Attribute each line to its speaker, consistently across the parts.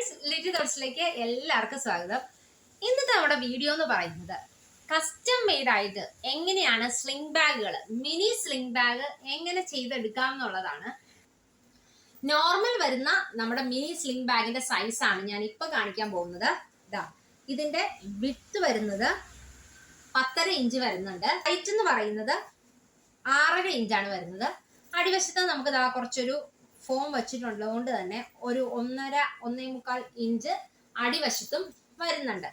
Speaker 1: Friends little തോട്ട്സിലേക്ക് എല്ലാവർക്കും സ്വാഗതം. ഇന്നത്തെ നമ്മുടെ വീഡിയോ എന്ന് പറയുന്നത് കസ്റ്റം മെയ്ഡ് ആയിട്ട് എങ്ങനെയാണ് സ്ലിംഗ് ബാഗുകൾ മിനി സ്ലിംഗ് ബാഗ് എങ്ങനെ ചെയ്തെടുക്കാം എന്നുള്ളതാണ്. നോർമൽ വരുന്ന നമ്മുടെ മിനി സ്ലിംഗ് ബാഗിന്റെ സൈസ് ആണ് ഞാൻ ഇപ്പൊ കാണിക്കാൻ പോകുന്നത്. ഇതാ ഇതിന്റെ വിത്ത് വരുന്നത് പത്തര ഇഞ്ച് വരുന്നുണ്ട്. ഹൈറ്റ് എന്ന് പറയുന്നത് ആറര ഇഞ്ചാണ് വരുന്നത്. അടിവശത്ത് നമുക്ക് ഇതാ കുറച്ചൊരു ഫോം വെച്ചിട്ടുള്ളതുകൊണ്ട് തന്നെ ഒരു ഒന്നര ഒന്നേ മുക്കാൽ ഇഞ്ച് അടിവശത്തും വരുന്നുണ്ട്.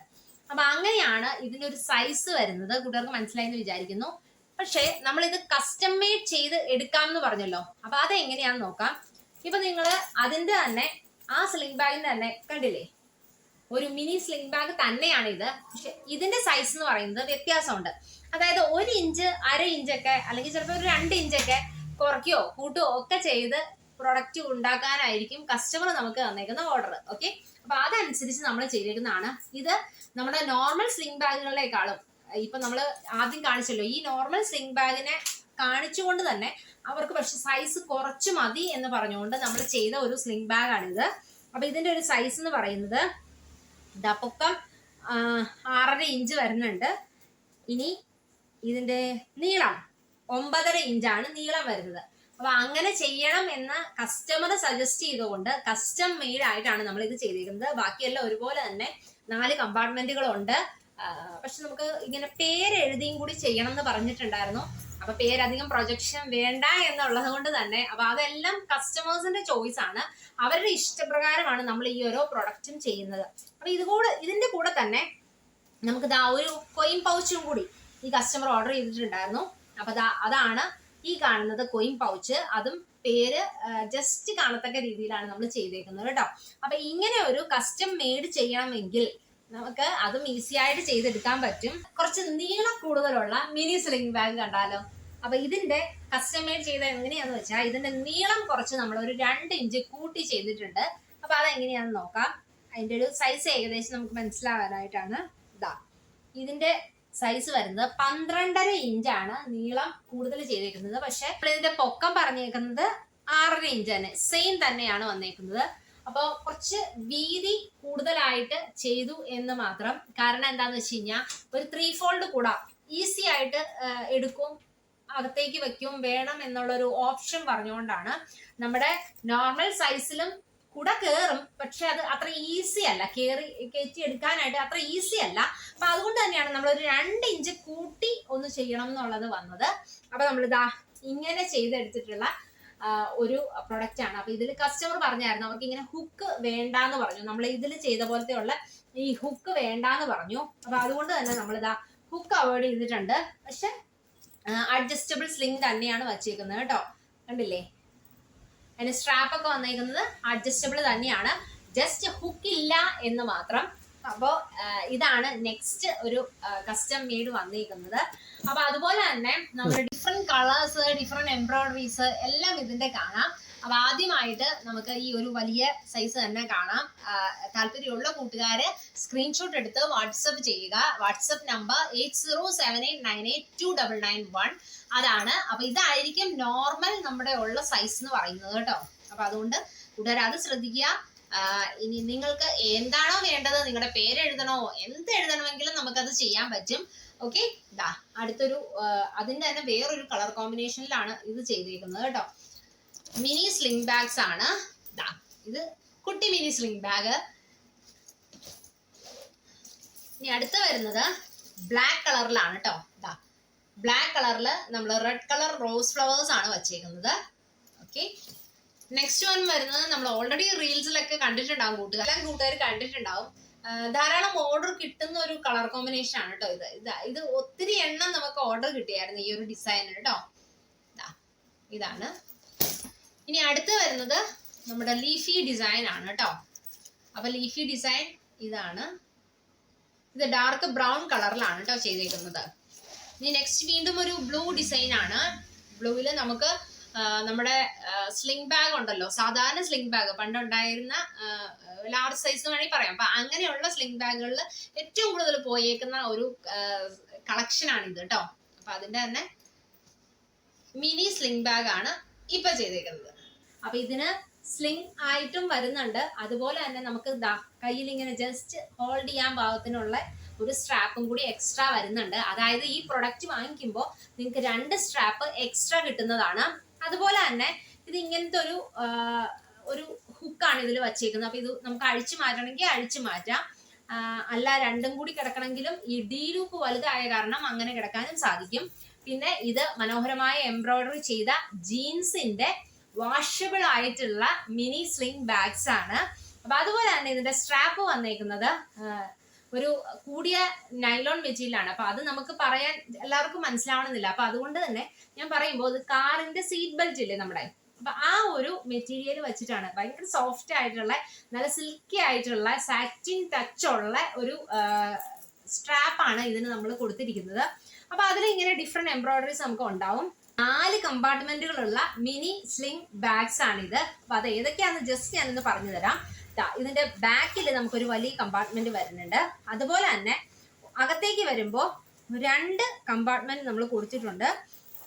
Speaker 1: അപ്പൊ അങ്ങനെയാണ് ഇതിന്റെ ഒരു സൈസ് വരുന്നത്. കൂട്ടുകാർക്ക് മനസ്സിലായി എന്ന് വിചാരിക്കുന്നു. പക്ഷേ നമ്മൾ ഇത് കസ്റ്റം മെയ്ഡ് ചെയ്ത് എടുക്കാം എന്ന് പറഞ്ഞല്ലോ. അപ്പൊ അതെങ്ങനെയാന്ന് നോക്കാം. ഇപ്പൊ നിങ്ങൾ അതിന്റെ തന്നെ ആ സ്ലിംഗ് ബാഗിന്റെ തന്നെ കണ്ടില്ലേ? ഒരു മിനി സ്ലിംഗ് ബാഗ് തന്നെയാണ് ഇത്. പക്ഷെ ഇതിന്റെ സൈസ് എന്ന് പറയുന്നത് വ്യത്യാസമുണ്ട്. അതായത് ഒരു ഇഞ്ച് അര ഇഞ്ചൊക്കെ അല്ലെങ്കിൽ ചിലപ്പോൾ ഒരു രണ്ട് ഇഞ്ചൊക്കെ കുറയ്ക്കുകയോ കൂട്ടുകയോ ഒക്കെ ചെയ്ത് പ്രൊഡക്റ്റ് ഉണ്ടാക്കാനായിരിക്കും കസ്റ്റമർ നമുക്ക് തന്നേക്കുന്ന ഓർഡർ ഓക്കെ അപ്പൊ അതനുസരിച്ച് നമ്മൾ ചെയ്തേക്കുന്നതാണ്. ഇത് നമ്മുടെ നോർമൽ സ്ലിംഗ് ബാഗുകളിലേക്കാളും ഇപ്പൊ നമ്മൾ ആദ്യം കാണിച്ചല്ലോ ഈ നോർമൽ സ്ലിംഗ് ബാഗിനെ കാണിച്ചുകൊണ്ട് തന്നെ അവർക്ക് പക്ഷെ സൈസ് കുറച്ച് മതി എന്ന് പറഞ്ഞുകൊണ്ട് നമ്മൾ ചെയ്ത ഒരു സ്ലിംഗ് ബാഗാണിത് അപ്പൊ ഇതിന്റെ ഒരു സൈസ് എന്ന് പറയുന്നത് പൊക്കം ആറര ഇഞ്ച് വരുന്നുണ്ട്. ഇനി ഇതിന്റെ നീളം ഒമ്പതര ഇഞ്ചാണ് നീളം വരുന്നത്. അപ്പൊ അങ്ങനെ ചെയ്യണം എന്ന് കസ്റ്റമർ സജസ്റ്റ് ചെയ്തുകൊണ്ട് കസ്റ്റം മെയ്ഡ് ആയിട്ടാണ് നമ്മൾ ഇത് ചെയ്തിരിക്കുന്നത് ബാക്കിയെല്ലാം ഒരുപോലെ തന്നെ നാല് കമ്പാർട്ട്മെന്റുകളുണ്ട് പക്ഷെ നമുക്ക് ഇങ്ങനെ പേര് എഴുതിയും കൂടി ചെയ്യണം എന്ന് പറഞ്ഞിട്ടുണ്ടായിരുന്നു. അപ്പൊ പേരധികം പ്രൊജക്ഷൻ വേണ്ട എന്നുള്ളത് കൊണ്ട് തന്നെ. അപ്പൊ അതെല്ലാം കസ്റ്റമേഴ്സിന്റെ ചോയ്സ് ആണ്. അവരുടെ ഇഷ്ടപ്രകാരമാണ് നമ്മൾ ഈ ഓരോ പ്രൊഡക്റ്റും ചെയ്യുന്നത്. അപ്പൊ ഇത് കൂടെ ഇതിന്റെ കൂടെ തന്നെ നമുക്ക് ദാ ഒരു കൊയിൻ പൗച്ചും കൂടി ഈ കസ്റ്റമർ ഓർഡർ ചെയ്തിട്ടുണ്ടായിരുന്നു. അപ്പൊ അതാണ് ഈ കാണുന്നത് കൊയിൻ പൗച്ച് അതും പേര് ജസ്റ്റ് കാണത്തക്ക രീതിയിലാണ് നമ്മൾ ചെയ്തേക്കുന്നത് കേട്ടോ അപ്പൊ ഇങ്ങനെ ഒരു കസ്റ്റം മെയ്ഡ് ചെയ്യണമെങ്കിൽ നമുക്ക് അതും ഈസി ആയിട്ട് ചെയ്തെടുക്കാൻ പറ്റും. കുറച്ച് നീളം കൂടുതലുള്ള മിനി സ്ലിംഗ് ബാഗ് കണ്ടാലോ? അപ്പൊ ഇതിന്റെ കസ്റ്റം മെയ്ഡ് ചെയ്ത എങ്ങനെയാന്ന് വെച്ചാൽ ഇതിന്റെ നീളം കുറച്ച് നമ്മൾ ഒരു രണ്ട് ഇഞ്ച് കൂട്ടി ചെയ്തിട്ടുണ്ട്. അപ്പൊ അതെങ്ങനെയാന്ന് നോക്കാം. അതിന്റെ ഒരു സൈസ് ഏകദേശം നമുക്ക് മനസ്സിലാവാനായിട്ടാണ്. ഇതാ ഇതിന്റെ സൈസ് വരുന്നത് പന്ത്രണ്ടര ഇഞ്ചാണ് നീളം കൂടുതൽ ചെയ്തേക്കുന്നത്. പക്ഷെ ഇതിന്റെ പൊക്കം പറഞ്ഞേക്കുന്നത് ആറര ഇഞ്ച് തന്നെ സെയിം തന്നെയാണ് വന്നേക്കുന്നത്. അപ്പോൾ കുറച്ച് വീതി കൂടുതലായിട്ട് ചെയ്തു എന്ന് മാത്രം. കാരണം എന്താന്ന് വെച്ച് കഴിഞ്ഞാൽ ഒരു ത്രീ ഫോൾഡ് കൂടാം. ഈസി ആയിട്ട് എടുക്കും അകത്തേക്ക് വെക്കും വേണം എന്നുള്ളൊരു ഓപ്ഷൻ പറഞ്ഞുകൊണ്ടാണ് നമ്മുടെ നോർമൽ സൈസിലും കുട കയറും പക്ഷെ അത് അത്ര ഈസി അല്ല. കയറി കയറ്റി എടുക്കാനായിട്ട് അത്ര ഈസി അല്ല. അപ്പൊ അതുകൊണ്ട് തന്നെയാണ് നമ്മൾ ഒരു രണ്ട് ഇഞ്ച് കൂട്ടി ഒന്ന് ചെയ്യണം എന്നുള്ളത് വന്നത്. അപ്പൊ നമ്മൾ ഇതാ ഇങ്ങനെ ചെയ്തെടുത്തിട്ടുള്ള ഒരു പ്രൊഡക്റ്റ് ആണ്. അപ്പൊ ഇതിൽ കസ്റ്റമർ പറഞ്ഞായിരുന്നു അവർക്ക് ഇങ്ങനെ ഹുക്ക് വേണ്ടാന്ന് പറഞ്ഞു. നമ്മൾ ഇതിൽ ചെയ്ത പോലത്തെ ഉള്ള ഈ ഹുക്ക് വേണ്ടാന്ന് പറഞ്ഞു. അപ്പൊ അതുകൊണ്ട് തന്നെ നമ്മൾ നമ്മളിതാ ഹുക്ക് അവോയ്ഡ് ചെയ്തിട്ടുണ്ട്. പക്ഷെ അഡ്ജസ്റ്റബിൾ സ്ലിംഗ് തന്നെയാണ് വച്ചേക്കുന്നത് കേട്ടോ. കണ്ടില്ലേ? അതിന് സ്ട്രാപ്പ് ഒക്കെ വന്നിരിക്കുന്നത് അഡ്ജസ്റ്റബിൾ തന്നെയാണ്. ജസ്റ്റ് ഹുക്ക് ഇല്ല എന്ന് മാത്രം. അപ്പോൾ ഇതാണ് നെക്സ്റ്റ് ഒരു കസ്റ്റം മെയ്ഡ് വന്നിരിക്കുന്നത് അപ്പൊ അതുപോലെ തന്നെ നമ്മുടെ ഡിഫറെന്റ് കളേഴ്സ് ഡിഫറെന്റ് എംബ്രോയിഡറീസ് എല്ലാം ഇതിന്റെ കാണാം. അപ്പൊ ആദ്യമായിട്ട് നമുക്ക് ഈ ഒരു വലിയ സൈസ് തന്നെ കാണാം. താല്പര്യമുള്ള കൂട്ടുകാര് സ്ക്രീൻഷോട്ട് എടുത്ത് വാട്സപ്പ് ചെയ്യുക. WhatsApp number eight zero seven eight nine eight two double nine one അതാണ്. അപ്പൊ ഇതായിരിക്കും നോർമൽ നമ്മുടെ ഉള്ള സൈസ് എന്ന് പറയുന്നത് കേട്ടോ. അപ്പൊ അതുകൊണ്ട് കൂട്ടുകാർ അത് ശ്രദ്ധിക്കുക. ഇനി നിങ്ങൾക്ക് എന്താണോ വേണ്ടത് നിങ്ങളുടെ പേര് എഴുതണോ എന്ത് എഴുതണമെങ്കിലും നമുക്കത് ചെയ്യാൻ പറ്റും. ഓക്കെ ഇതാ അടുത്തൊരു അതിന്റെ തന്നെ വേറൊരു കളർ കോമ്പിനേഷനിലാണ് ഇത് ചെയ്തിരിക്കുന്നത് കേട്ടോ. മിനി സ്ലിംഗ് ബാഗ്സ് ആണ്. ഇതാ കുട്ടി മിനി സ്ലിംഗ് ബാഗ് ഇനി അടുത്ത് വരുന്നത് ബ്ലാക്ക് കളറിലാണ് കേട്ടോ ഇതാ ബ്ലാക്ക് കളറിൽ നമ്മൾ റെഡ് കളർ റോസ് ഫ്ലവേഴ്സ് ആണ് വച്ചേക്കുന്നത്. ഓക്കെ നെക്സ്റ്റ് വൺ വരുന്നത് നമ്മൾ ഓൾറെഡി റീൽസിലൊക്കെ കണ്ടിട്ടുണ്ടാവും കൂട്ടുകാർ. എല്ലാം കൂട്ടുകാർ കണ്ടിട്ടുണ്ടാവും. ധാരാളം ഓർഡർ കിട്ടുന്ന ഒരു കളർ കോമ്പിനേഷൻ ആണ് കേട്ടോ ഇത്. ഇതാ ഇത് ഒത്തിരി എണ്ണം നമുക്ക് ഓർഡർ കിട്ടിയായിരുന്നു ഈ ഒരു ഡിസൈൻ കേട്ടോ ഇതാ ഇതാണ്. ഇനി അടുത്ത് വരുന്നത് നമ്മുടെ ലീഫി ഡിസൈൻ ആണ് കേട്ടോ. അപ്പൊ ലീഫി ഡിസൈൻ ഇതാണ്. ഇത് ഡാർക്ക് ബ്രൗൺ കളറിലാണ് കേട്ടോ ചെയ്തേക്കുന്നത്. ഇനി നെക്സ്റ്റ് വീണ്ടും ഒരു ബ്ലൂ ഡിസൈൻ ആണ്. ബ്ലൂവിൽ നമുക്ക് നമ്മുടെ സ്ലിംഗ് ബാഗ് ഉണ്ടല്ലോ. സാധാരണ സ്ലിംഗ് ബാഗ് പണ്ടുണ്ടായിരുന്ന ലാർജ് സൈസ് വേണമെങ്കിൽ പറയാം. അപ്പൊ അങ്ങനെയുള്ള സ്ലിംഗ് ബാഗുകളിൽ ഏറ്റവും കൂടുതൽ പോയേക്കുന്ന ഒരു കളക്ഷൻ ആണ് ഇത് കേട്ടോ. അപ്പൊ അതിന്റെ തന്നെ മിനി സ്ലിംഗ് ബാഗ് ആണ് ഇപ്പൊ ചെയ്തേക്കുന്നത്. അപ്പൊ ഇതിന് സ്ലിംഗ് ആയിട്ടും വരുന്നുണ്ട്. അതുപോലെ തന്നെ നമുക്ക് കയ്യിൽ ഇങ്ങനെ ജസ്റ്റ് ഹോൾഡ് ചെയ്യാൻ പാകത്തിനുള്ള ഒരു സ്ട്രാപ്പും കൂടി എക്സ്ട്രാ വരുന്നുണ്ട്. അതായത് ഈ പ്രൊഡക്റ്റ് വാങ്ങിക്കുമ്പോൾ നിങ്ങൾക്ക് രണ്ട് സ്ട്രാപ്പ് എക്സ്ട്രാ കിട്ടുന്നതാണ്. അതുപോലെ തന്നെ ഇത് ഇങ്ങനത്തെ ഒരു ഒരു ഹുക്കാണ് ഇതിൽ വച്ചേക്കുന്നത്. അപ്പൊ ഇത് നമുക്ക് അഴിച്ചു മാറ്റണമെങ്കിൽ അഴിച്ചു മാറ്റാം. അല്ല രണ്ടും കൂടി കിടക്കണമെങ്കിലും ഈ ഡി ലൂപ്പ് വലുതായ കാരണം അങ്ങനെ കിടക്കാനും സാധിക്കും. പിന്നെ ഇത് മനോഹരമായ എംബ്രോയിഡറി ചെയ്ത ജീൻസിന്റെ വാഷബിൾ ആയിട്ടുള്ള മിനി സ്ലിംഗ് ബാഗ്സ് ആണ്. അപ്പൊ അതുപോലെ തന്നെ ഇതിന്റെ സ്ട്രാപ്പ് വന്നേക്കുന്നത് ഒരു കൂടിയ നൈലോൺ മെറ്റീരിയൽ ആണ്. അപ്പൊ അത് നമുക്ക് പറയാൻ എല്ലാവർക്കും മനസ്സിലാവണമെന്നില്ല. അപ്പൊ അതുകൊണ്ട് തന്നെ ഞാൻ പറയുമ്പോൾ ഇത് കാറിന്റെ സീറ്റ് ബെൽറ്റ് ഇല്ലേ നമ്മുടെ? അപ്പൊ ആ ഒരു മെറ്റീരിയൽ വെച്ചിട്ടാണ് ഭയങ്കര സോഫ്റ്റ് ആയിട്ടുള്ള നല്ല സിൽക്കി ആയിട്ടുള്ള സാറ്റിൻ ടച്ച് ഉള്ള ഒരു സ്ട്രാപ്പ് ആണ് ഇതിന് നമ്മൾ കൊടുത്തിരിക്കുന്നത്. അപ്പൊ അതിൽ ഇങ്ങനെ ഡിഫറെന്റ് എംബ്രോയിഡറീസ് നമുക്ക് ഉണ്ടാവും. നാല് കമ്പാർട്ട്മെന്റുകളുള്ള മിനി സ്ലിംഗ് ബാഗ്സ് ആണ് ഇത് അപ്പൊ അത് ഏതൊക്കെയാണെന്ന് ജസ്റ്റ് ഞാനൊന്ന് പറഞ്ഞു തരാം. ഇതിന്റെ ബാക്കിൽ നമുക്കൊരു വലിയ കമ്പാർട്ട്മെന്റ് വരുന്നുണ്ട്. അതുപോലെ തന്നെ അകത്തേക്ക് വരുമ്പോൾ രണ്ട് കമ്പാർട്ട്മെന്റ് നമ്മൾ കൊടുത്തിട്ടുണ്ട്.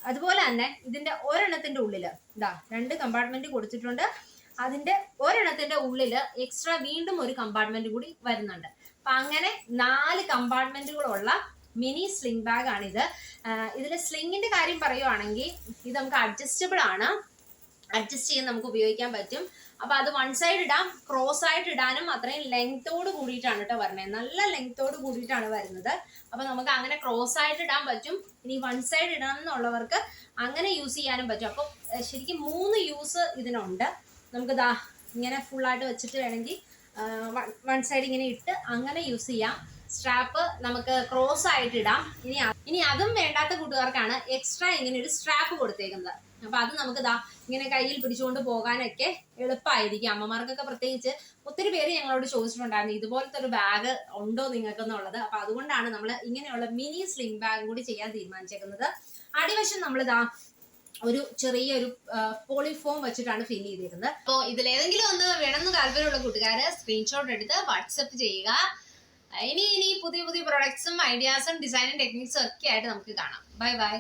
Speaker 1: അതുപോലെ തന്നെ ഇതിന്റെ ഒരെണ്ണത്തിന്റെ ഉള്ളിൽ ഇതാ രണ്ട് കമ്പാർട്ട്മെന്റ് കൊടുത്തിട്ടുണ്ട്. അതിന്റെ ഒരെണ്ണത്തിന്റെ ഉള്ളിൽ എക്സ്ട്രാ വീണ്ടും ഒരു കമ്പാർട്ട്മെന്റ് കൂടി വരുന്നുണ്ട്. അപ്പൊ അങ്ങനെ നാല് കമ്പാർട്ട്മെന്റുകളുള്ള മിനി സ്ലിംഗ് ബാഗ് ഇത് ഇതിൽ സ്ലിങ്ങിന്റെ കാര്യം പറയുവാണെങ്കിൽ ഇത് നമുക്ക് അഡ്ജസ്റ്റബിൾ ആണ്. അഡ്ജസ്റ്റ് ചെയ്യാൻ നമുക്ക് ഉപയോഗിക്കാൻ പറ്റും. അപ്പൊ അത് വൺ സൈഡ് ഇടാം ക്രോസ് ആയിട്ട് ഇടാനും അത്രയും ലെങ്തോട് കൂടിയിട്ടാണ് കേട്ടോ വരുന്നത് നല്ല ലെങ്തോട് കൂടിയിട്ടാണ് വരുന്നത്. അപ്പൊ നമുക്ക് അങ്ങനെ ക്രോസ് ആയിട്ട് ഇടാൻ പറ്റും. ഇനി വൺ സൈഡ് ഇടണം എന്നുള്ളവർക്ക് അങ്ങനെ യൂസ് ചെയ്യാനും പറ്റും. അപ്പൊ ശരിക്കും മൂന്ന് യൂസ് ഇതിനുണ്ട്. നമുക്ക് ദാ ഇങ്ങനെ ഫുൾ ആയിട്ട് വെച്ചിട്ട് വേണമെങ്കിൽ വൺ സൈഡ് ഇങ്ങനെ ഇട്ട് അങ്ങനെ യൂസ് ചെയ്യാം. സ്ട്രാപ്പ് നമുക്ക് ക്രോസ് ആയിട്ട് ഇടാം. ഇനി ഇനി അതും വേണ്ടാത്ത കൂട്ടുകാർക്കാണ് എക്സ്ട്രാ ഇങ്ങനെ ഒരു സ്ട്രാപ്പ് കൊടുത്തേക്കുന്നത്. അപ്പൊ അത് നമുക്ക് ദാ ഇങ്ങനെ കയ്യിൽ പിടിച്ചുകൊണ്ട് പോകാനൊക്കെ എളുപ്പമായിരിക്കും അമ്മമാർക്കൊക്കെ പ്രത്യേകിച്ച് ഒത്തിരി പേര് ഞങ്ങളോട് ചോദിച്ചിട്ടുണ്ടായിരുന്നു ഇതുപോലത്തെ ഒരു ബാഗ് ഉണ്ടോ നിങ്ങൾക്ക് എന്നുള്ളത് അപ്പൊ അതുകൊണ്ടാണ് നമ്മൾ ഇങ്ങനെയുള്ള മിനി സ്ലിംഗ് ബാഗ് കൂടി ചെയ്യാൻ തീരുമാനിച്ചേക്കുന്നത്. അടിവശം നമ്മൾ ഇതാ ഒരു ചെറിയൊരു പോളിഫോം വെച്ചിട്ടാണ് ഫിൽ ചെയ്തിരുന്നത് അപ്പോൾ ഇതിലേതെങ്കിലും ഒന്ന് വേണമെന്ന് താല്പര്യമുള്ള കൂട്ടുകാര് സ്ക്രീൻഷോട്ട് എടുത്ത് വാട്സപ്പ് ചെയ്യുക. ഇനി ഇനി പുതിയ പുതിയ പ്രൊഡക്ട്സും ഐഡിയാസും ഡിസൈനും ടെക്നിക്സും ഒക്കെ ആയിട്ട് നമുക്ക് കാണാം. Bye bye